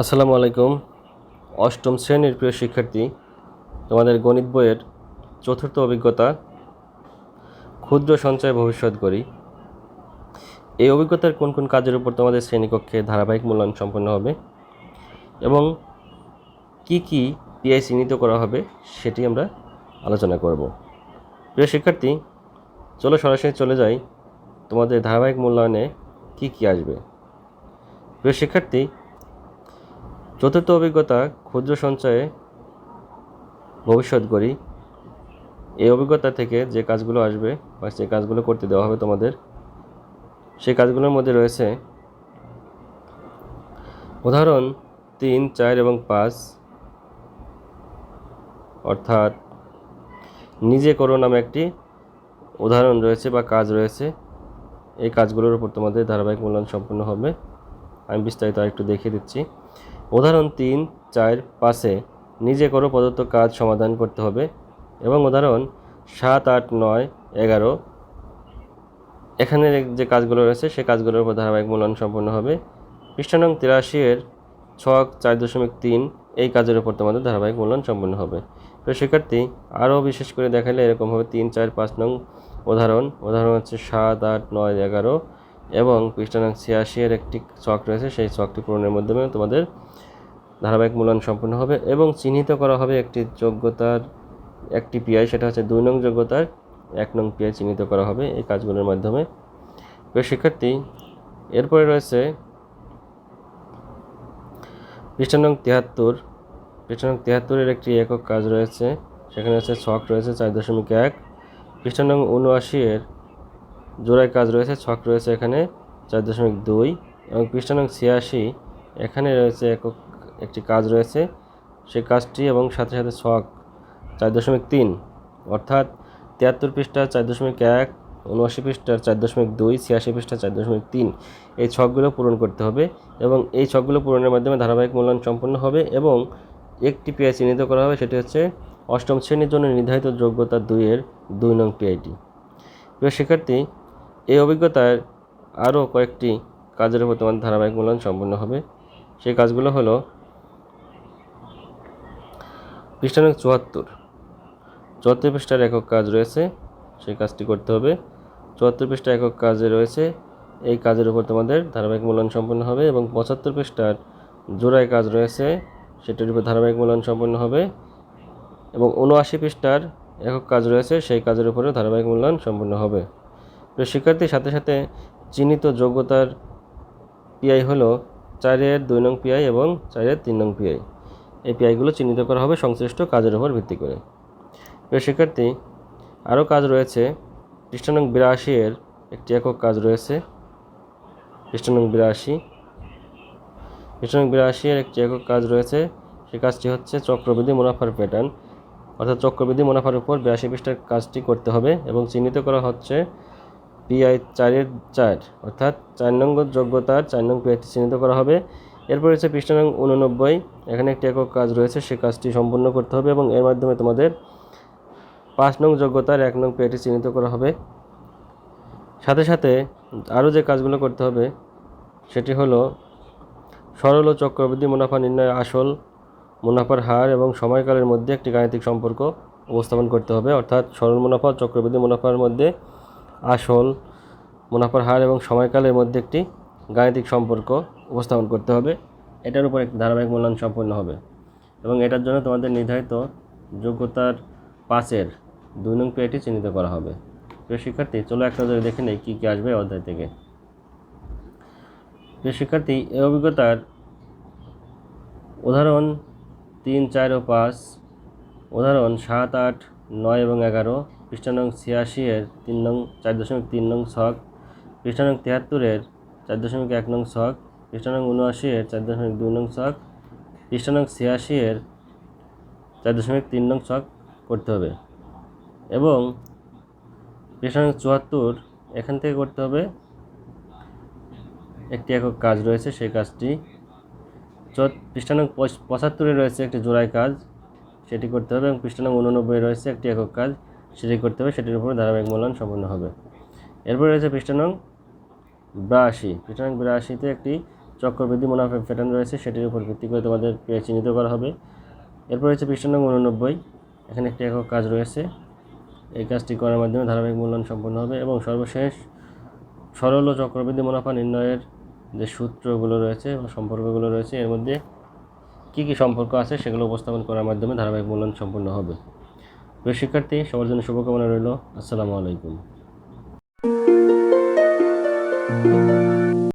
আসসালামু আলাইকুম। অষ্টম শ্রেণির প্রিয় শিক্ষার্থী, তোমাদের গণিত বইয়ের চতুর্থ অভিজ্ঞতা, ক্ষুদ্র সঞ্চয় ভবিষ্যৎ করি। এই অভিজ্ঞতার কোন কোন কাজের উপর তোমাদের শ্রেণীকক্ষে ধারাবাহিক মূল্যায়ন সম্পন্ন হবে এবং কি কি পিআই চিহ্নিত করা হবে সেটি আমরা আলোচনা করব। প্রিয় শিক্ষার্থী, চলো সরাসরি চলে যাই তোমাদের ধারাবাহিক মূল্যায়নে কি কি আসবে। প্রিয় শিক্ষার্থী চতুর্থ অভিজ্ঞতা ক্ষুদ্র সঞ্চয়ে ভবিষ্যৎ গড়ি। এই অভিজ্ঞতা থেকে যে কাজগুলো আসবে বা যে কাজগুলো করতে দেওয়া হবে তোমাদের সেই কাজগুলোর মধ্যে রয়েছে উদাহরণ তিন, চার এবং পাঁচ। অর্থাৎ নিজে করো নামে একটি উদাহরণ রয়েছে বা কাজ রয়েছে। এই কাজগুলোর উপর তোমাদের ধারাবাহিক মূল্যায়ন সম্পন্ন হবে। আমি বিস্তারিত আরেকটু দেখিয়ে দিচ্ছি। উদাহরণ তিন, চার, পাঁচে নিজে করো প্রদত্ত কাজ সমাধান করতে হবে এবং উদাহরণ সাত, আট, নয়, এগারো, এখানে যে কাজগুলো রয়েছে সে কাজগুলোর উপর ধারাবাহিক মূল্যায়ন সম্পন্ন হবে। পৃষ্ঠা নং তিরাশি এর ছক চার দশমিক তিন, এই কাজের উপর তোমাদের ধারাবাহিক মূল্যায়ন সম্পন্ন হবে। তো শিক্ষার্থী, আরও বিশেষ করে দেখালে এরকমভাবে তিন, চার, পাঁচ নং উদাহরণ। উদাহরণ হচ্ছে সাত, আট, নয়, এগারো এবং পৃষ্ঠা ছিয়াশি এর একটি ছক রয়েছে, সেই ছকটি পূরণের মাধ্যমে তোমাদের ধারাবাহিক মূল্যায়ন সম্পন্ন হবে এবং চিহ্নিত করা হবে একটি যোগ্যতার একটি পিআই সেটা হচ্ছে দুই নং যোগ্যতার এক নং পিআই চিহ্নিত করা হবে এই কাজগুলোর মাধ্যমে। প্রিয় শিক্ষার্থী, এরপরে রয়েছে পৃষ্ঠা নং তিয়াত্তর। পৃষ্ঠা নং তিয়াত্তরের একটি একক কাজ রয়েছে, সেখানে হচ্ছে ছক রয়েছে চার দশমিক এক। পৃষ্ঠা নং উনআশি এর জোড়ায় কাজ রয়েছে, ছক রয়েছে এখানে চার দশমিক দুই এবং পৃষ্ঠা নং ছিয়াশি। এখানে রয়েছে একক একটি কাজ রয়েছে সেই কাজটি এবং সাথে সাথে ছক চার দশমিক তিন। অর্থাৎ তিয়াত্তর পৃষ্ঠা চার দশমিক এক, উনআশি পৃষ্ঠার চার দশমিক দুই, ছিয়াশি পৃষ্ঠা চার দশমিক তিন। এই ছকগুলো পূরণ করতে হবে এবং এই ছকগুলো পূরণের মাধ্যমে ধারাবাহিক মূল্যায়ন সম্পন্ন হবে এবং একটি পিআই চিহ্নিত করা হবে, সেটি হচ্ছে অষ্টম শ্রেণির জন্য নির্ধারিত যোগ্যতা দুইয়ের দুই নং পিআইটি প্রিয় শিক্ষার্থী এই অভিজ্ঞতার আরও কয়েকটি কাজের উপর তোমার ধারাবাহিক মূল্যায়ন সম্পন্ন হবে। সেই কাজগুলো হলো পৃষ্ঠা নং চুয়াত্তর। চুয়াত্তর পৃষ্ঠার একক কাজ রয়েছে, সেই কাজটি করতে হবে। চুয়াত্তর পৃষ্ঠা একক কাজে রয়েছে, এই কাজের উপর তোমাদের ধারাবাহিক মূল্যায়ন সম্পন্ন হবে এবং পঁচাত্তর পৃষ্ঠার জোড়ায় কাজ রয়েছে, সেটির উপর ধারাবাহিক মূল্যায়ন সম্পন্ন হবে এবং উনআশি পৃষ্ঠার একক কাজ রয়েছে, সেই কাজের উপরেও ধারাবাহিক মূল্যায়ন সম্পন্ন হবে। শিক্ষার্থীর সাথে সাথে চিহ্নিত যোগ্যতার পিআই হলো চারের দুই নং পিআই এবং চারের তিন নং পিআই এই পিআইগুলো চিহ্নিত করা হবে সংশ্লিষ্ট কাজের উপর ভিত্তি করে। প্রিয় শিক্ষার্থী, আরও কাজ রয়েছে। পৃষ্ঠা নং বিরাশি এর একটি একক কাজ রয়েছে। পৃষ্ঠা নং বিরাশি। পৃষ্ঠা নং বিরাশি এর একটি একক কাজ রয়েছে। সেই কাজটি হচ্ছে চক্রবৃদ্ধি মুনাফার প্যাটার্ন অর্থাৎ চক্রবৃদ্ধি মুনাফার উপর বিরাশি পৃষ্ঠার কাজটি করতে হবে এবং চিহ্নিত করা হচ্ছে পিআই চারের চার, অর্থাৎ চার নং যোগ্যতার চার নং পিআইটি চিহ্নিত করা হবে। এরপর হচ্ছে পৃষ্ঠা নং উননব্বই এখানে একটি একক কাজ রয়েছে, সে কাজটি সম্পূর্ণ করতে হবে এবং এর মাধ্যমে তোমাদের পাঁচ নং যোগ্যতার এক নং পিআইটি চিহ্নিত করা হবে। সাথে সাথে আরও যে কাজগুলো করতে হবে, সেটি হলো সরল ও চক্রবৃদ্ধি মুনাফা নির্ণয় আসল, মুনাফার হার এবং সময়কালের মধ্যে একটি গাণিতিক সম্পর্ক উপস্থাপন করতে হবে। অর্থাৎ সরল মুনাফা চক্রবৃদ্ধি মুনাফার মধ্যে আসল, মুনাফার হার এবং সময়কালের মধ্যে একটি গাণিতিক সম্পর্ক উপস্থাপন করতে হবে। এটার উপর একটি ধারাবাহিক মূল্যায়ন সম্পন্ন হবে। এবং এটার জন্য তোমাদের নির্ধারিত যোগ্যতার পাঁচের দুই নং পেয়েটি চিহ্নিত করা হবে। প্রিয় শিক্ষার্থী, চলো একটা নজরে দেখে নেই কী কী আসবে অধ্যায় থেকে। প্রিয় শিক্ষার্থী, এই অভিজ্ঞতার উদাহরণ তিন, চার ও পাঁচ। উদাহরণ সাত, আট, নয় এবং এগারো। পৃষ্ঠা নং ছিয়াশি এর তিন নং, চার দশমিক তিন নং ছক পৃষ্ঠা নং তিয়াত্তরের চার দশমিক এক নং ছক পৃষ্ঠা নং উনআশি এর চার দশমিক দুই নং ছক পৃষ্ঠা নং ছিয়াশি এর চার দশমিক তিন নং ছক করতে হবে। এবং পৃষ্ঠা নং চুয়াত্তর এখান থেকে করতে হবে। একটি একক কাজ রয়েছে, সেই কাজটি পৃষ্ঠা নং পঁচাত্তরে রয়েছে একটি জোড়াই কাজ, সেটি করতে হবে এবং পৃষ্ঠা নং উননব্বই রয়েছে একটি একক কাজ। সেটি করতে হবে, সেটির উপরে ধারাবাহিক মূল্যায়ন সম্পন্ন হবে। এরপরে রয়েছে পৃষ্ঠা নং বিরাশি। পৃষ্ঠা বিরাশিতে একটি চক্রবৃদ্ধি মুনাফা প্যাটার্ন রয়েছে, সেটির উপর ভিত্তি করে তোমাদের চিহ্নিত করা হবে। এরপর রয়েছে পৃষ্ঠা নম্বর উননব্বই। এখানে একটি একক কাজ রয়েছে। এই কাজটি করার মাধ্যমে ধারাবাহিক মূল্যায়ন সম্পন্ন হবে এবং সর্বশেষ সরল ও চক্রবৃদ্ধি মুনাফা নির্ণয়ের যে সূত্রগুলো রয়েছে বা সম্পর্কগুলো রয়েছে, এর মধ্যে কী কী সম্পর্ক আছে সেগুলো উপস্থাপন করার মাধ্যমে ধারাবাহিক মূল্যায়ন সম্পন্ন হবে। প্রিয় শিক্ষার্থী সবার জন্য শুভকামনা রইল। আসসালামু আলাইকুম।